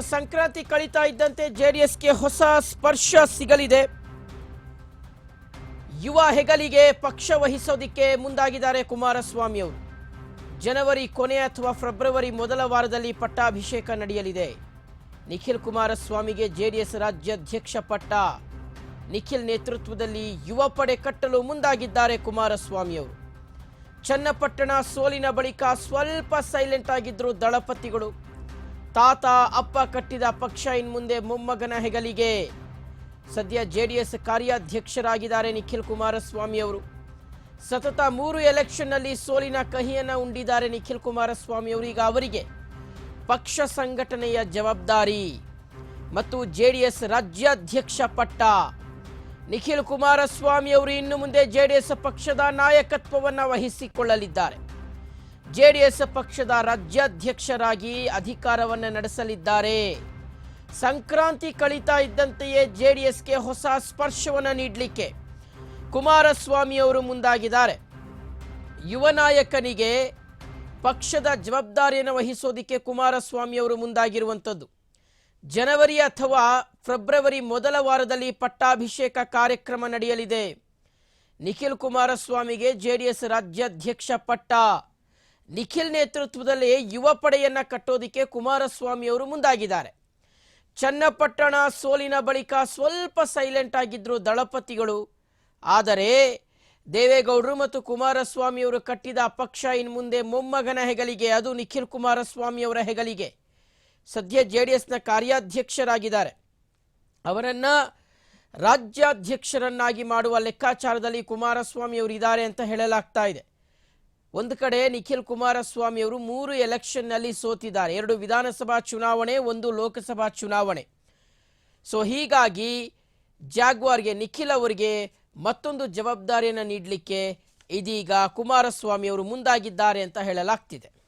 ಸಂಕ್ರಾಂತಿ ಕಳೀತಾ ಇದ್ದಂತೆ ಜೆಡಿಎಸ್ಗೆ ಹೊಸ ಸ್ಪರ್ಶ ಸಿಗಲಿದೆ. ಯುವ ಹೆಗಲಿಗೆ ಪಕ್ಷ ವಹಿಸೋದಿಕ್ಕೆ ಮುಂದಾಗಿದ್ದಾರೆ ಕುಮಾರಸ್ವಾಮಿ ಅವರು. ಜನವರಿ ಕೊನೆ ಅಥವಾ ಫೆಬ್ರವರಿ ಮೊದಲ ವಾರದಲ್ಲಿ ಪಟ್ಟಾಭಿಷೇಕ ನಡೆಯಲಿದೆ. ನಿಖಿಲ್ ಕುಮಾರಸ್ವಾಮಿಗೆ ಜೆಡಿಎಸ್ ರಾಜ್ಯಾಧ್ಯಕ್ಷ ಪಟ್ಟ. ನಿಖಿಲ್ ನೇತೃತ್ವದಲ್ಲಿ ಯುವ ಪಡೆ ಕಟ್ಟಲು ಮುಂದಾಗಿದ್ದಾರೆ ಕುಮಾರಸ್ವಾಮಿ ಅವರು. ಚನ್ನಪಟ್ಟಣ ಸೋಲಿನ ಬಳಿಕ ಸ್ವಲ್ಪ ಸೈಲೆಂಟ್ ಆಗಿದ್ರು ದಳಪತಿಗಳು. ತಾತ, ಅಪ್ಪ ಕಟ್ಟಿದ ಪಕ್ಷ ಇನ್ಮುಂದೆ ಮೊಮ್ಮಗನ ಹೆಗಲಿಗೆ. ಸದ್ಯ ಜೆಡಿಎಸ್ ಕಾರ್ಯಾಧ್ಯಕ್ಷರಾಗಿದ್ದಾರೆ ನಿಖಿಲ್ ಕುಮಾರಸ್ವಾಮಿ ಅವರು. ಸತತ ಮೂರು ಎಲೆಕ್ಷನ್ನಲ್ಲಿ ಸೋಲಿನ ಕಹಿಯನ್ನು ಉಂಡಿದ್ದಾರೆ ನಿಖಿಲ್ ಕುಮಾರಸ್ವಾಮಿ ಅವರು. ಈಗ ಅವರಿಗೆ ಪಕ್ಷ ಸಂಘಟನೆಯ ಜವಾಬ್ದಾರಿ ಮತ್ತು ಜೆ ಡಿ ಎಸ್ ರಾಜ್ಯಾಧ್ಯಕ್ಷ ಪಟ್ಟ. ನಿಖಿಲ್ ಕುಮಾರಸ್ವಾಮಿ ಅವರು ಇನ್ನು ಮುಂದೆ ಜೆ ಡಿ ಎಸ್ ಪಕ್ಷದ ನಾಯಕತ್ವವನ್ನು ವಹಿಸಿಕೊಳ್ಳಲಿದ್ದಾರೆ. ಜೆಡಿಎಸ್ ಪಕ್ಷದ ರಾಜ್ಯಾಧ್ಯಕ್ಷರಾಗಿ ಅಧಿಕಾರವನ್ನು ನಡೆಸಲಿದ್ದಾರೆ. ಸಂಕ್ರಾಂತಿ ಕಳೀತಾ ಇದ್ದಂತೆಯೇ ಜೆಡಿಎಸ್ಗೆ ಹೊಸ ಸ್ಪರ್ಶವನ್ನು ನೀಡಲಿಕ್ಕೆ ಕುಮಾರಸ್ವಾಮಿ ಅವರು ಮುಂದಾಗಿದ್ದಾರೆ. ಯುವ ನಾಯಕನಿಗೆ ಪಕ್ಷದ ಜವಾಬ್ದಾರಿಯನ್ನು ವಹಿಸೋದಿಕ್ಕೆ ಕುಮಾರಸ್ವಾಮಿ ಅವರು ಮುಂದಾಗಿರುವಂಥದ್ದು. ಜನವರಿ ಅಥವಾ ಫೆಬ್ರವರಿ ಮೊದಲ ವಾರದಲ್ಲಿ ಪಟ್ಟಾಭಿಷೇಕ ಕಾರ್ಯಕ್ರಮ ನಡೆಯಲಿದೆ. ನಿಖಿಲ್ ಕುಮಾರಸ್ವಾಮಿಗೆ ಜೆಡಿಎಸ್ ರಾಜ್ಯಾಧ್ಯಕ್ಷ ಪಟ್ಟ. ನಿಖಿಲ್ ನೇತೃತ್ವದಲ್ಲಿ ಯುವ ಪಡೆಯನ್ನ ಕಟ್ಟೋದಿಕ್ಕೆ ಕುಮಾರಸ್ವಾಮಿ ಅವರು ಮುಂದಾಗಿದ್ದಾರೆ. ಚನ್ನಪಟ್ಟಣ ಸೋಲಿನ ಬಳಿಕ ಸ್ವಲ್ಪ ಸೈಲೆಂಟ್ ಆಗಿದ್ರು ದಳಪತಿಗಳು. ಆದರೆ ದೇವೇಗೌಡರು ಮತ್ತು ಕುಮಾರಸ್ವಾಮಿಯವರು ಕಟ್ಟಿದ ಪಕ್ಷ ಇನ್ನು ಮುಂದೆ ಮೊಮ್ಮಗನ ಹೆಗಲಿಗೆ, ಅದು ನಿಖಿಲ್ ಕುಮಾರಸ್ವಾಮಿ ಅವರ ಹೆಗಲಿಗೆ. ಸದ್ಯ ಜೆ ಡಿ ಎಸ್ನ ಕಾರ್ಯಾಧ್ಯಕ್ಷರಾಗಿದ್ದಾರೆ. ಅವರನ್ನ ರಾಜ್ಯಾಧ್ಯಕ್ಷರನ್ನಾಗಿ ಮಾಡುವ ಲೆಕ್ಕಾಚಾರದಲ್ಲಿ ಕುಮಾರಸ್ವಾಮಿ ಅವರು ಇದ್ದಾರೆ ಅಂತ ಹೇಳಲಾಗ್ತಾ ಇದೆ. ಒಂದು ಕಡೆ ನಿಖಿಲ್ ಕುಮಾರಸ್ವಾಮಿ ಅವರು ಮೂರು ಎಲೆಕ್ಷನ್ನಲ್ಲಿ ಸೋತಿದ್ದಾರೆ. ಎರಡು ವಿಧಾನಸಭಾ ಚುನಾವಣೆ, ಒಂದು ಲೋಕಸಭಾ ಚುನಾವಣೆ. ಸೊ ಹೀಗಾಗಿ ಜಾಗ್ವಾರ್ಗೆ, ನಿಖಿಲ್ ಅವರಿಗೆ ಮತ್ತೊಂದು ಜವಾಬ್ದಾರಿಯನ್ನು ನೀಡಲಿಕ್ಕೆ ಇದೀಗ ಕುಮಾರಸ್ವಾಮಿ ಅವರು ಮುಂದಾಗಿದ್ದಾರೆ ಅಂತ ಹೇಳಲಾಗ್ತಿದೆ.